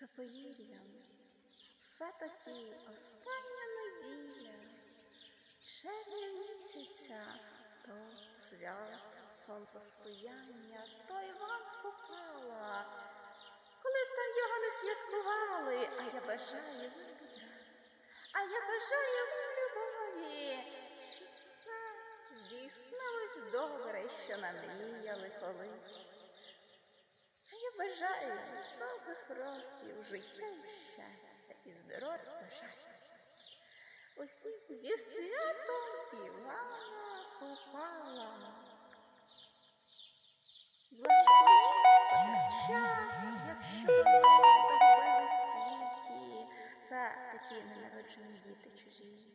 за повір'ям. Все-таки остання неділя, червня місяця, то свят сонцестояння, то Іван Купала. Коли б там його не святкували, а я бажаю вам добра, а я бажаю вам любові, щоб все здійснилось добре, що намріяли колись. А я бажаю життя і щастя і здоров'я бажаю. Усіх зі святом Івана Купала. Благословення, якщо вони загубили в світі, це такі ненароджені діти чужі.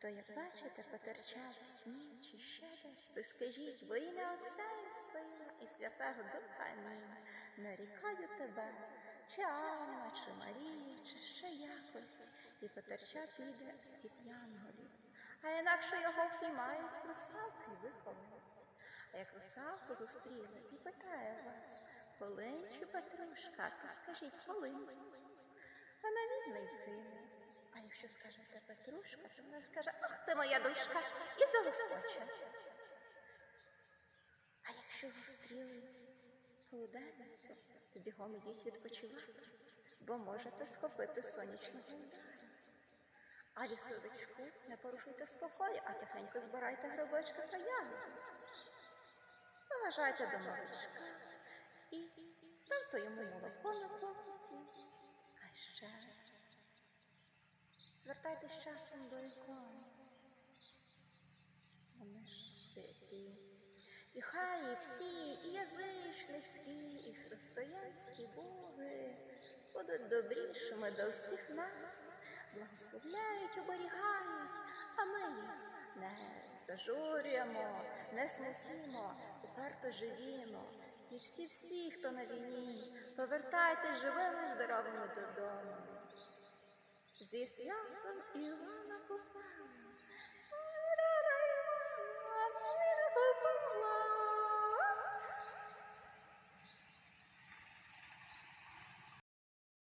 То, як бачите, потерча в сні чи ще десь, то скажіть, во ім'я Отця і Сина і Святого Духа Амінь. Нарікаю тебе, чи Анна, чи Марія, чи ще якось, і потерча піде в світ янголів. А інакше його впіймають русалки виховують. А як русалку зустріли і питає вас, Полин чи Петрушка, то скажіть Полин. Вона візьме і згине. А якщо скажете Петрушка, то вона скаже, ах ти моя дочка, і залоскоче. А якщо зустріли холодильницю, то бігом ідіть відпочивати, бо можете схопити сонячного удару. А лісовичку не порушуйте спокою, а тихенько збирайте грибочки та ягоди. Поважайте домовичка і ставте йому молоко на покуті. А ще звертайтесь часом до ікон. Вони ж святі. І хай всі і язичницькі, і християнські боги будуть добрішими до всіх нас, благословляють, оберігають, а ми не зажурюємо, не смутімо, уперто живімо. І всі-всі, хто на війні, повертайтесь живими здоровими додому. Зі святом Івана Купала.